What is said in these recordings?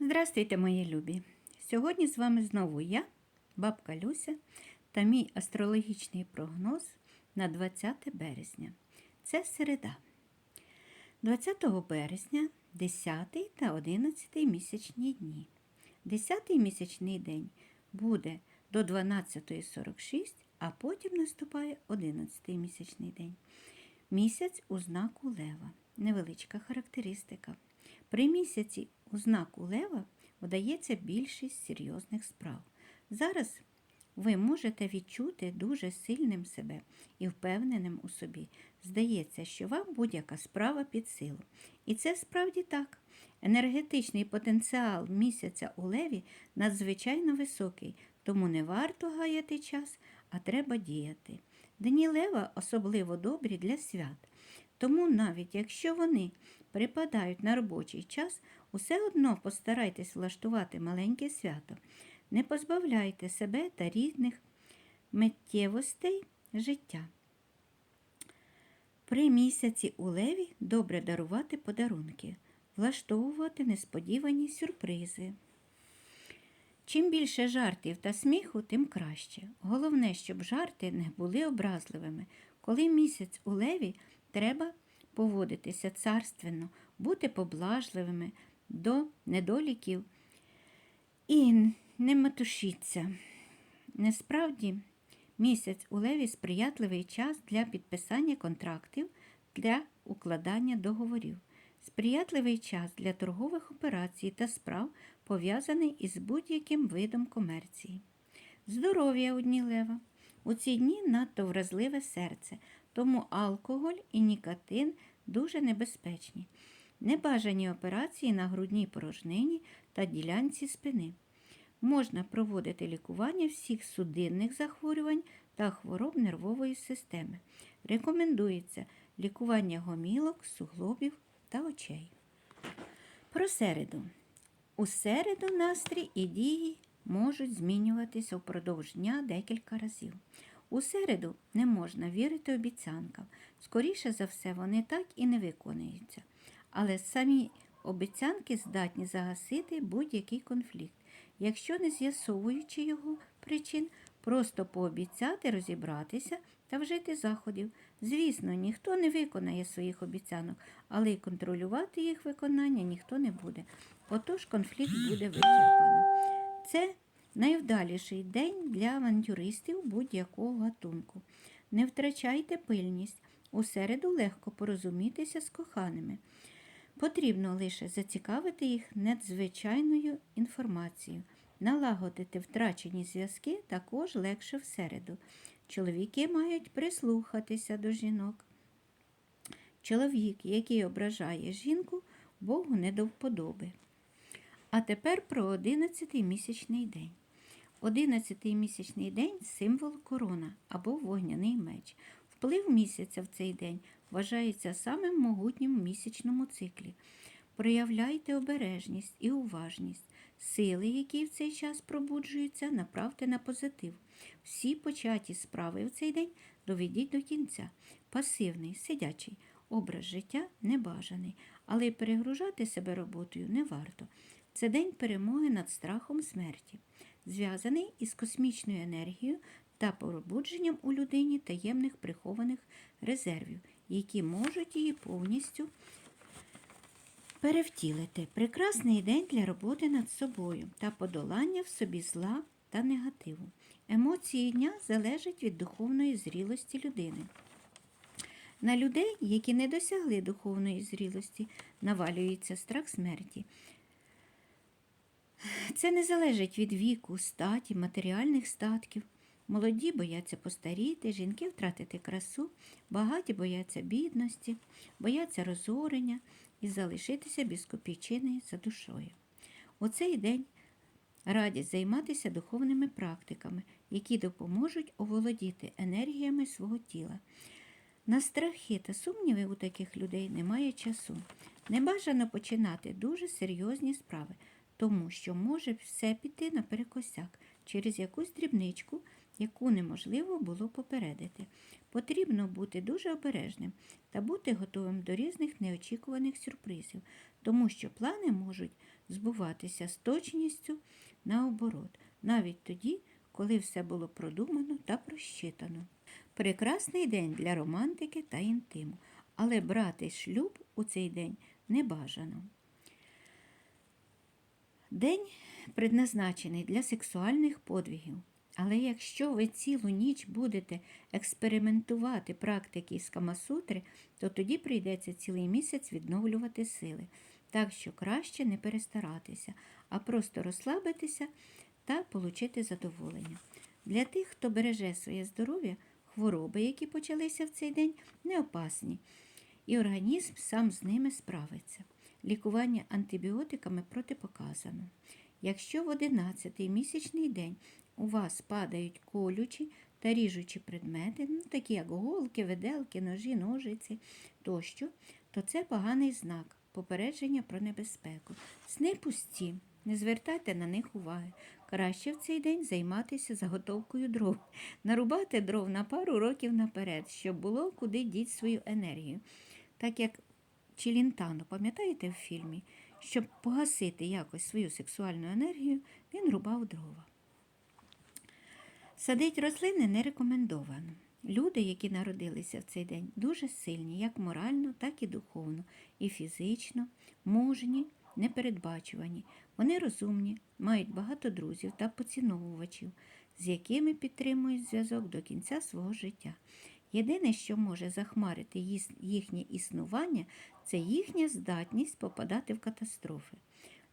Здравствуйте, мої любі! Сьогодні з вами знову я, бабка Люся, та мій астрологічний прогноз на 20 березня. Це середа. 20 березня 10 та 11 місячні дні. 10 місячний день буде до 12.46, а потім наступає 11 місячний день. Місяць у знаку Лева. Невеличка характеристика. При місяці у знаку Лева вдається більшість серйозних справ. Зараз ви можете відчути дуже сильним себе і впевненим у собі. Здається, що вам будь-яка справа під силу. І це справді так. Енергетичний потенціал місяця у Леві надзвичайно високий, тому не варто гаяти час, а треба діяти. Дні Лева особливо добрі для свят. Тому навіть якщо вони припадають на робочий час, усе одно постарайтесь влаштувати маленьке свято. Не позбавляйте себе та рідних миттєвостей життя. При місяці у леві добре дарувати подарунки, влаштовувати несподівані сюрпризи. Чим більше жартів та сміху, тим краще. Головне, щоб жарти не були образливими. Коли місяць у леві, треба поводитися царственно, бути поблажливими до недоліків і не метушіться. Насправді, місяць у леві сприятливий час для підписання контрактів, для укладання договорів. Сприятливий час для торгових операцій та справ, пов'язаний із будь-яким видом комерції. Здоров'я у лева. У ці дні надто вразливе серце, тому алкоголь і нікотин дуже небезпечні. Небажані операції на грудній порожнині та ділянці спини. Можна проводити лікування всіх судинних захворювань та хвороб нервової системи. Рекомендується лікування гомілок, суглобів та очей. Про середу. У середу настрій і дії можуть змінюватися впродовж дня декілька разів. У середу не можна вірити обіцянкам. Скоріше за все, вони так і не виконуються. Але самі обіцянки здатні загасити будь-який конфлікт, якщо не з'ясовуючи його причин, просто пообіцяти розібратися та вжити заходів. Звісно, ніхто не виконає своїх обіцянок, але й контролювати їх виконання ніхто не буде. Отож конфлікт буде вичерпано. Це найвдаліший день для авантюристів будь-якого гатунку. Не втрачайте пильність. У середу легко порозумітися з коханими. Потрібно лише зацікавити їх надзвичайною інформацією. Налагодити втрачені зв'язки також легше в середу. Чоловіки мають прислухатися до жінок. Чоловік, який ображає жінку, Богу не до вподоби. А тепер про 11-й місячний день. 11-й місячний день символ корона або вогняний меч. Вплив місяця в цей день вважається самим могутнім в місячному циклі. Проявляйте обережність і уважність. Сили, які в цей час пробуджуються, направте на позитив. Всі початі справи в цей день доведіть до кінця. Пасивний, сидячий образ життя небажаний, але перегружати себе роботою не варто. Це день перемоги над страхом смерті, зв'язаний із космічною енергією та пробудженням у людині таємних прихованих резервів, які можуть її повністю перевтілити. Прекрасний день для роботи над собою та подолання в собі зла та негативу. Емоції дня залежать від духовної зрілості людини. На людей, які не досягли духовної зрілості, навалюється страх смерті. Це не залежить від віку, статі, матеріальних статків. Молоді бояться постаріти, жінки втратити красу, багаті бояться бідності, бояться розорення і залишитися без копійчини за душою. У цей день радять займатися духовними практиками, які допоможуть оволодіти енергіями свого тіла. На страхи та сумніви у таких людей немає часу. Небажано починати дуже серйозні справи, тому що може все піти наперекосяк через якусь дрібничку, яку неможливо було попередити. Потрібно бути дуже обережним та бути готовим до різних неочікуваних сюрпризів, тому що плани можуть збуватися з точністю наоборот, навіть тоді, коли все було продумано та просчитано. Прекрасний день для романтики та інтиму, але брати шлюб у цей день не бажано. День предназначений для сексуальних подвигів. Але якщо ви цілу ніч будете експериментувати практики з Камасутри, то тоді прийдеться цілий місяць відновлювати сили. Так що краще не перестаратися, а просто розслабитися та отримати задоволення. Для тих, хто береже своє здоров'я, хвороби, які почалися в цей день, не опасні, і організм сам з ними справиться. Лікування антибіотиками протипоказано. Якщо в 11-й місячний день у вас падають колючі та ріжучі предмети, ну, такі як голки, виделки, ножі, ножиці тощо, то це поганий знак попередження про небезпеку. Сни пусті, не звертайте на них уваги. Краще в цей день займатися заготовкою дров, нарубати дров на пару років наперед, щоб було куди діть свою енергію. Так як Челінтано, пам'ятаєте в фільмі, щоб погасити якось свою сексуальну енергію, він рубав дрова. Садить рослини не рекомендовано. Люди, які народилися в цей день, дуже сильні, як морально, так і духовно, і фізично, мужні, непередбачувані. Вони розумні, мають багато друзів та поціновувачів, з якими підтримують зв'язок до кінця свого життя. Єдине, що може захмарити їхнє існування, це їхня здатність попадати в катастрофи.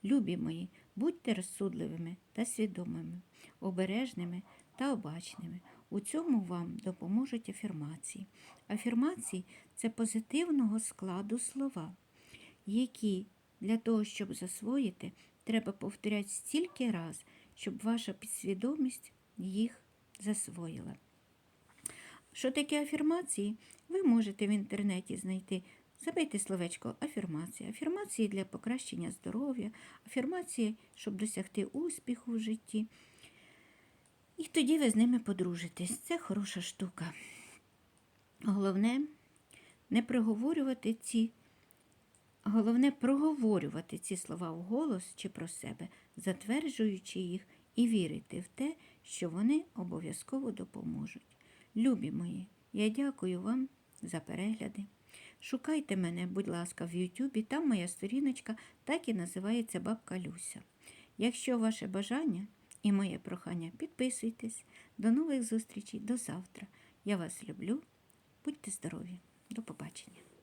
Любі мої, будьте розсудливими та свідомими, обережними та обачними. У цьому вам допоможуть афірмації. Афірмації це позитивного складу слова, які для того, щоб засвоїти, треба повторяти стільки раз, щоб ваша підсвідомість їх засвоїла. Що таке афірмації? Ви можете в інтернеті знайти. Забийте словечко афірмація. Афірмації для покращення здоров'я, афірмації, щоб досягти успіху в житті. І тоді ви з ними подружитесь. Це хороша штука. Головне не проговорювати ці, головне проговорювати ці слова вголос чи про себе, затверджуючи їх і вірити в те, що вони обов'язково допоможуть. Любі мої, я дякую вам за перегляди. Шукайте мене, будь ласка, в Ютубі, там моя сторіночка так і називається Бабка Люся. Якщо ваше бажання і моє прохання, підписуйтесь. До нових зустрічей, до завтра. Я вас люблю. Будьте здорові. До побачення.